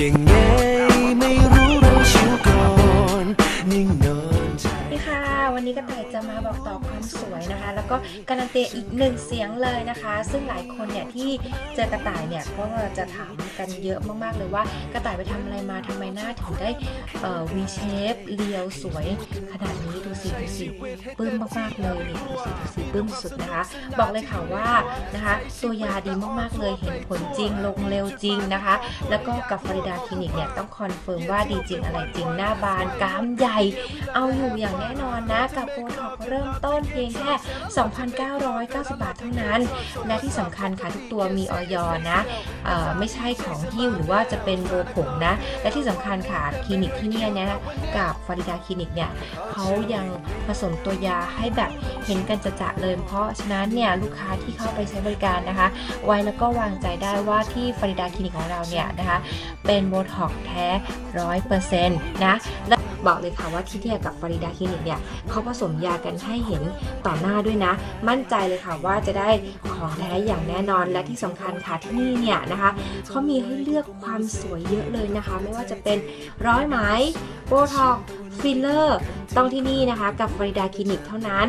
ยังไงไม่รู้เราชิวก่อนนิ่งนอนใจ สวัสดีค่ะ วันนี้กระต่ายจะมาบอกต่อ ความสวยนะคะ แล้วก็การันตีอีกหนึ่งเสียงเลยนะคะ ซึ่งหลายคนเนี่ยที่เจอกระต่ายเนี่ยก็จะถามกันเยอะมากๆเลยว่ากระต่ายไปทำอะไรมาทำไมหน้าถึงได้เอ่อ V shape เรียวสวยขนาดนี้ดูสิดูสิปื้มมากๆเลยนี่ดูสิดูสิปื้มสุดนะคะ บอกเลยค่ะว่านะคะตัวยาดีมากๆเลยเห็นผลจริงลงเร็วจริงนะคะ แล้วก็กับฟอริดาคลินิกเนี่ยต้องคอนเฟิร์มว่าดีจริงอะไรจริงหน้าบานกรามใหญ่ เอาอยู่อย่างแน่นอนนะกับโบท็อกเริ่มต้นเพียงแค่ 2,990 บาทเท่านั้น และที่สำคัญค่ะทุกตัวมีออยอนะไม่ใช่ของหิ้วหรือว่าจะเป็นโบผงนะ และที่สำคัญค่ะคลินิกที่เนี่ยนะกับฟาริดาคลินิกเนี่ยเขายังผสมตัวยาให้แบบ เห็นกันจะๆเลย เพราะฉะนั้นเนี่ยลูกค้าที่เข้าไปใช้บริการนะคะ ไว้แล้วก็วางใจได้ว่าที่ฟาริดาคลินิกของเราเนี่ยนะคะเป็นโบท็อกแท้ร้อยเปอร์เซ็นต์นะและบอกเลยค่ะว่าที่เนี่ยกับฟาริดาคลินิกเนี่ยเขาผสมยากันให้เห็นต่อหน้าด้วยนะ มั่นใจเลยค่ะว่าจะได้ของแท้อย่างแน่นอนและที่สำคัญค่ะที่นี่เนี่ยนะคะเขามีให้เลือกความสวยเยอะเลยนะคะ ไม่ว่าจะเป็นร้อยไหมโบท็อกฟิลเลอร์ต้องที่นี่นะคะ กับฟาริดาคลินิกเท่านั้น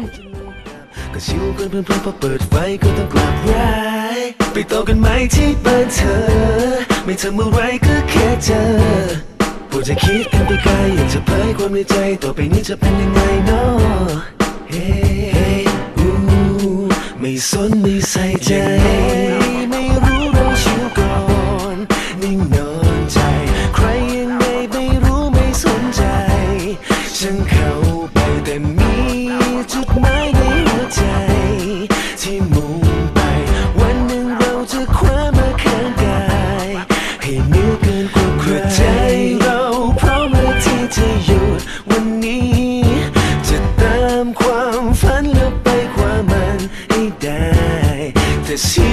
ก็ชิวเพื่อนเพื่อนเพื่อนพอเปิดไฟก็ต้องกลับร้ายไปต่อกันไหมที่บ้านเธอ ไม่ทำเมื่อไรก็แค่เจอปวดจะคิดกันไปไกลอยากจะเผยความในใจ ต่อไปนี้จะเป็นยังไงเนาะเฮ้อู้ไม่สนไม่ใส่ใจ ไม่รู้เราชิวก่อนนิ่งนอนใจ ใครยังไงไม่รู้ไม่สนใจฉัน นแ